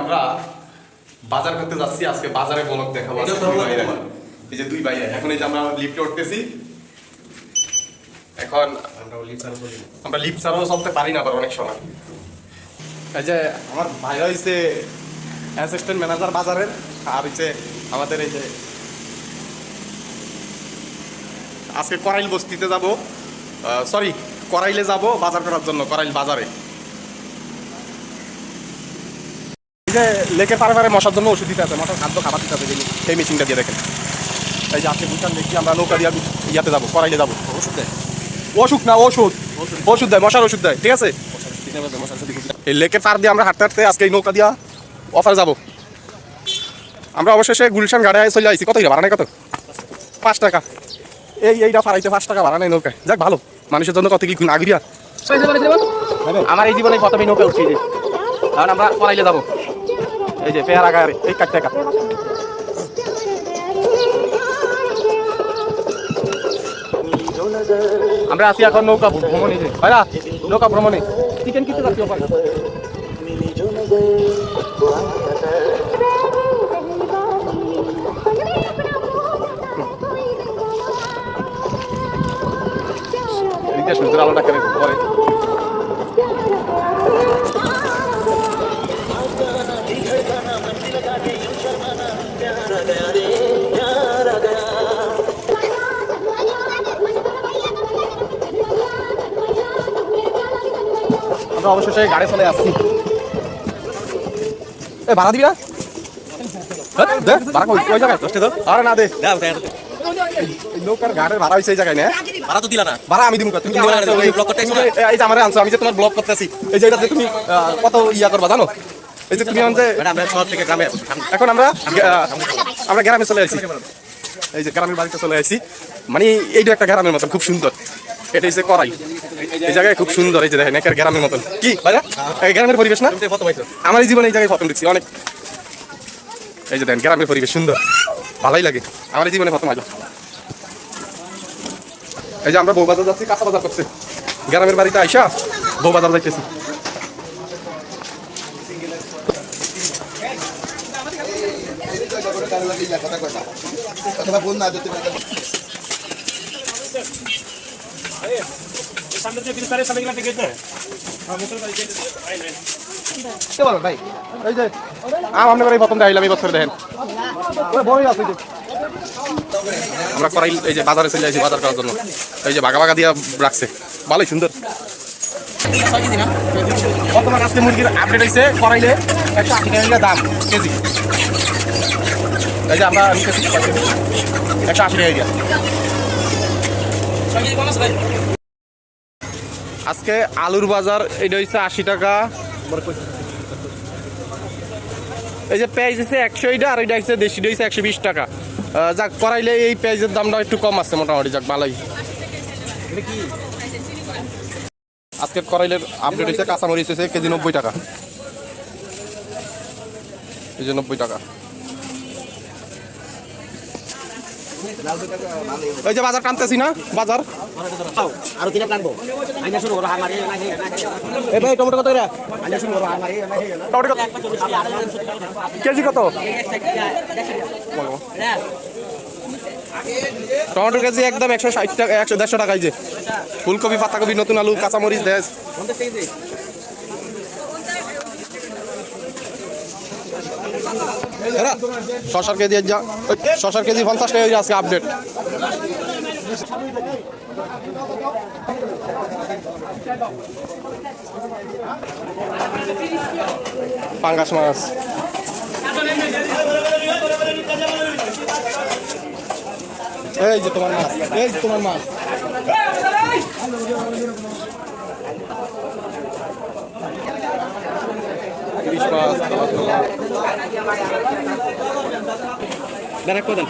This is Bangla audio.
আমরা বাজার করতে যাচ্ছি আজকে বাজারে বলক দেখাবো। এই যে দুই ভাইয়া এখন এই যে আমরা লিফটে উঠতেছি। এখন আমরা লিফট ছাড়াও চলতে পারি না আবার অনেক সময়। এই যে আমার ভাইরা হইছে অ্যাসিস্ট্যান্ট ম্যানেজার বাজারের আর হচ্ছে আমাদের এই যে আজকে করাইল বস্তিতে যাব। সরি করাইলে যাব বাজার করার জন্য করাইল বাজারে এই যে লেকের পারে পারে মশার জন্য ওষুধ দিতে আছে মশার খাদ্য খাবার দিতে আছে এই- এই মেশিনটা দিয়ে দেখেন। এই যে আজকে বুঝলাম দেখি আমরা নৌকা দিয়ে ইয়াতে যাব করাইলে যাব। ওষুধ দেয়? ওষুধ না ওষুধ। ওষুধ। দেয় মশার ওষুধ দেয় ঠিক আছে? এই লেকের পার দিয়ে আমরা হাঁটতে হাঁটতে আজকে এই নৌকা দিয়া অফার যাব। আমরা অবশেষে গুলশান গাড়ি চলে আইছি। কত ভাড়া নেই কত? পাঁচ টাকা। এই এইটা ফারাইতে পাঁচ টাকা ভাড়া নেই নৌকায়। যাক ভালো। মানুষের জন্য কত কি নাগরিয়া। আমার এই জীবনে প্রথমে নৌকা উঠছি। যে কারণ আমরা পড়াইলে যাব। এই যে পেয়ারা গায়ে এই কাট। টাকা আমরা আছি এখন নৌকা ভ্রমণে যে। হয় না নৌকা ভ্রমণে। চিকেন কিনতে যাচ্ছি ওখানে। সূর্যের আলোটা আমরা অবশেষে গাড়ি চলে আসছি এ ভাড়া দিবি না? হ্যাঁ, ভাড়া কই ওই জায়গায় দশটা আরে না দে। নৌকার গাড়ির ভাড়া হয়েছে এই জায়গায় না। ভাড়া তো দিলা না। ভাড়া আমি দিমু তুমি এই- ব্লক করতে এই যে আমারে আনছো আমি যে তোমার ব্লক করতেছি। এই যে তুমি কত ইয়া করবা জানো? এই যে তুমি যে আমরা শহর থেকে গ্রামে এখন আমরা আমরা গ্রামে চলে আসছি। এই যে গ্রামের বাড়িতে চলে আসছি। মানে এইটা একটা গ্রামের মতন খুব সুন্দর। এটা হচ্ছে করাই এই জায়গায় খুব সুন্দর, এই যে দেখেন একটা গ্রামের মতন। কি, ভাইয়া? গ্রামের পরিবেশ না? আমার এই জীবনে এই জায়গায় প্রথম দেখছি, অনেক। এই যে দেখেন, গ্রামের পরিবেশ, সুন্দর। ভালোই লাগে। আমার এই জীবনে প্রথম আলো। এই যে আমরা বউবাজার যাচ্ছি, কাঁচা বাজার করছে। গ্রামের বাড়িতে আইসা বউবাজার যাইতেছি। কে বলো ভাই এই যে আম করে প্রথম এই বছর দেখেন। ওই বড়ই আছে এই আমরা করাই এই যে বাজারে চলে যাইছি বাজার করার জন্য। এই যে বাগা বাগা দিয়া রাখছে। ভালোই সুন্দর। বর্তমান আজকে মুরগির আপডেট হয়েছে করাইলে একশো আশি টাকা দাম কেজি। এই যে আমরা নিতেছি একশো আশি টাকা দিয়া আজকে আলুর বাজার, এটা হচ্ছে আশি টাকা। এই যে পেঁয়াজ হচ্ছে একশো এইটা, আর এটা হচ্ছে দেশিটা হচ্ছে একশো বিশ টাকা। যাক, করাইলে এই পেঁয়াজের দামটা একটু কম আছে মোটামুটি, যাক, ভালোই। আজকের করাইলের আপডেট হয়েছে কাঁচামরিচ হয়েছে কেজি নব্বই টাকা। যে নব্বই টাকা। এই যে বাজার টানতেছি না? বাজার। আর কিনা টানবো আইনা শুরু করো ভাই টমেটো কত করে? আইনা শুরু করো টমেটো কত? কেজি কত? টমেটো কেজি একদম একশো ষাট টাকা একশো দেড়শো টাকা যে। ফুলকপি পাতাকপি নতুন আলু কাঁচামরিচ দেশ। এরা শশার কেজি যা, শশার কেজি পঞ্চাশ টাকা আজকে আপডেট পাঙ্গাস মাছ। এই যে তোমার মাছ, এই তোমার মাছ। দাঁড়া কোদাল